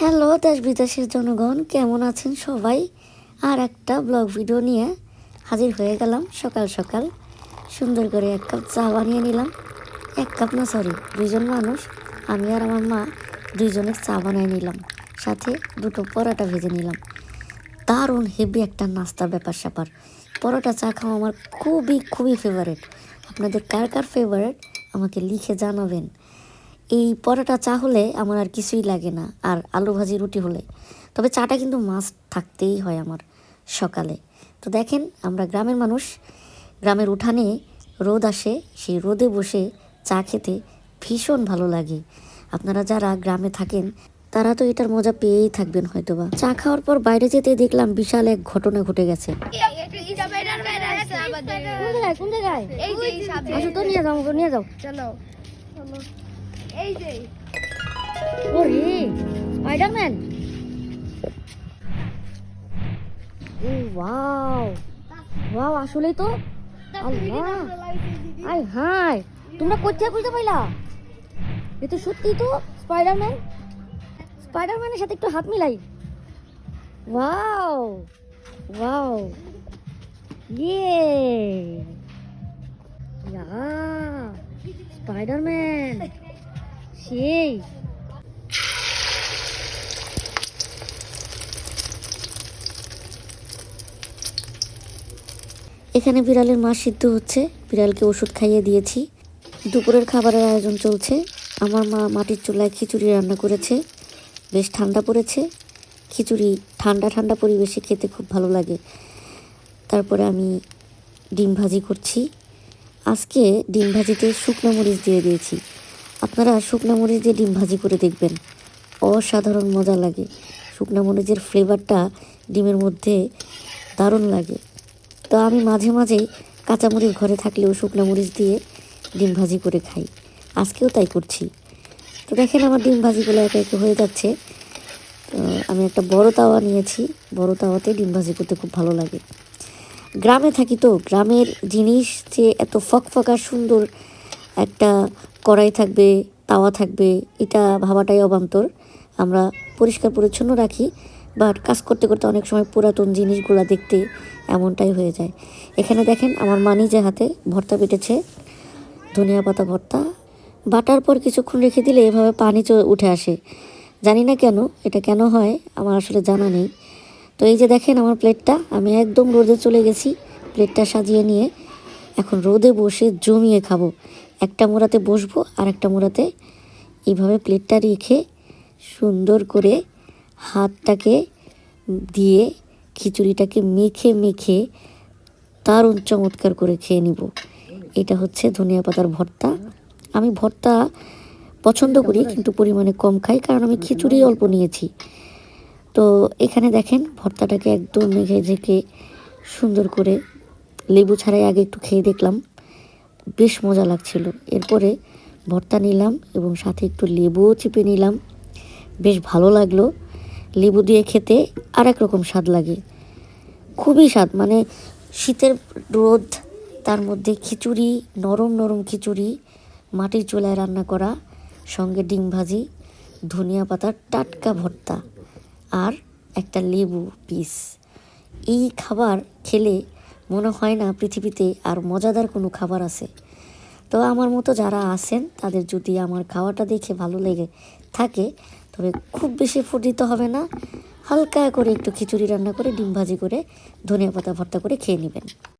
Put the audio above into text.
Hello, দেশ বিদেশের জনগণ, কেমন আছেন সবাই? আর একটা ব্লগ ভিডিও নিয়ে হাজির হয়ে গেলাম সকাল সকাল। সুন্দর করে এক কাপ চা বানিয়ে নিলাম। এক কাপ না সরি দুইজন মানুষ, আমি আর আমার মা দুইজনে চা বানিয়ে নিলাম। সাথে দুটো পরোটা ভেজে নিলাম। দারুণ হেভি একটা নাস্তা ব্যাপার স্যাপার। পরোটা চা খাওয়া আমার খুবই খুবই ফেভারেট আপনাদের কার কার ফেভারেট আমাকে লিখে জানাবেন। এই পরোটা চা হলে আমার আর কিছুই লাগে না আর আলু ভাজি রুটি হলে। তবে চাটা কিন্তু মাস্ট থাকতেই হয় আমার সকালে। তো দেখেন আমরা গ্রামের মানুষ গ্রামের উঠানে রোদ আসে সেই রোদে বসে চা খেতে ভীষণ ভালো লাগে। আপনারা যারা গ্রামে থাকেন তারা তো এটার মজা পেয়েই থাকবেন হয়তোবা। চা খাওয়ার পর বাইরে যেতে দেখলাম বিশাল এক ঘটনা ঘটে গেছে। নিয়ে যাও নিয়ে যাও। চলো। এই যে। ওরে স্পাইডারম্যান। ও ওয়াও। ওয়াও আসলেই তো। আল্লাহ। আই হাই তোমরা কোথায় বুঝতে পাইলা? এ তো সত্যি তো স্পাইডারম্যান। স্পাইডারম্যানের সাথে একটু হাত মিলাই। Wow wow. ইয়ে। Yeah Spiderman. সেই। এখানে বিড়ালের মা সিদ্ধ হচ্ছে। বিড়ালকে ওষুধ খাইয়ে দিয়েছি। দুপুরের খাবারের আয়োজন চলছে। আমার মা মাটির চুলায় খিচুড়ি রান্না করেছে। বেশ ঠান্ডা পড়েছে। খিচুড়ি ঠান্ডা ঠান্ডা পরিবেশে খেতে খুব ভালো লাগে। তারপরে আমি ডিম ভাজি করছি। আজকে ডিম ভাজিতে শুকনো মরিচ দিয়ে দিয়েছি। আপনারা শুকনো মরিচ দিয়ে ডিম ভাজি করে দেখবেন। অসাধারণ মজা লাগে। শুকনো মরিচের ফ্লেভারটা ডিমের মধ্যে দারুণ লাগে। তো আমি মাঝে মাঝেই কাঁচামরিচ ঘরে থাকলেও শুকনো মরিচ দিয়ে ডিম ভাজি করে খাই। আজকেও তাই করছি। তো দেখেন আমার ডিম ভাজিগুলো একে একে হয়ে যাচ্ছে। আমি একটা বড় তাওয়া নিয়েছি। বড় তাওয়াতে ডিম ভাজি করতে খুব ভালো লাগে। গ্রামে থাকি তো, গ্রামের জিনিস যে এত ফকফকা সুন্দর একটা কড়াই থাকবে, তাওয়া থাকবে, এটা ভাবাটাই অবান্তর। আমরা পরিষ্কার পরিচ্ছন্ন রাখি বাট কাজ করতে করতে অনেক সময় পুরাতন জিনিসগুলো দেখতে এমনটাই হয়ে যায়। এখানে দেখেন আমার মা নিজে হাতে ভর্তা পেটেছে ধনিয়া পাতা ভর্তা। বাটার পর কিছুক্ষণ রেখে দিলে এভাবে পানি চ- উঠে আসে। জানি না কেন, এটা কেন হয়, আমার আসলে জানা নেই। তো এই যে দেখেন আমার প্লেটটা, আমি একদম রোদে চলে গেছি, প্লেটটা সাজিয়ে নিয়ে এখন রোদে বসে জমিয়ে খাব। একটা মোড়াতে বসবো আর একটা মোড়াতে এইভাবে প্লেটটা রেখে সুন্দর করে হাতটাকে দিয়ে খিচুড়িটাকে মেখে মেখে দারুণ চমৎকার করে খেয়ে নিব। এটা হচ্ছে ধনিয়া পাতার ভর্তা। আমি ভর্তা পছন্দ করি, কিন্তু পরিমাণে কম খাই, কারণ আমি খিচুড়ি অল্প নিয়েছি। তো এখানে দেখেন, ভর্তাটাকে একদম মেঘে ঝেঁকে সুন্দর করে লেবু ছাড়াই আগে একটু খেয়ে দেখলাম। বেশ মজা লাগছিল। এরপরে ভর্তা নিলাম এবং সাথে একটু লেবুও চিপে নিলাম। বেশ ভালো লাগল। লেবু দিয়ে খেতে আর এক রকম স্বাদ লাগে। খুবই স্বাদ মানে শীতের রোদ, তার মধ্যে খিচুড়ি, নরম নরম খিচুড়ি, মাটির চুলায় রান্না করা, সঙ্গে ডিম ভাজি, ধনিয়া পাতার টাটকা ভর্তা আর একটা লেবু পিস। এই খাবার খেলে মনে হয় না পৃথিবীতে আর মজাদার কোনো খাবার আছে। তো আমার মতো যারা আছেন, তাদের যদি আমার খাওয়াটা দেখে ভালো লেগে থাকে, তবে খুব বেশি ফুটিতে হবে না। হালকা করে একটু খিচুড়ি রান্না করে, ডিম ভাজি করে, ধনিয়া পাতা ভর্তা করে খেয়ে নেবেন।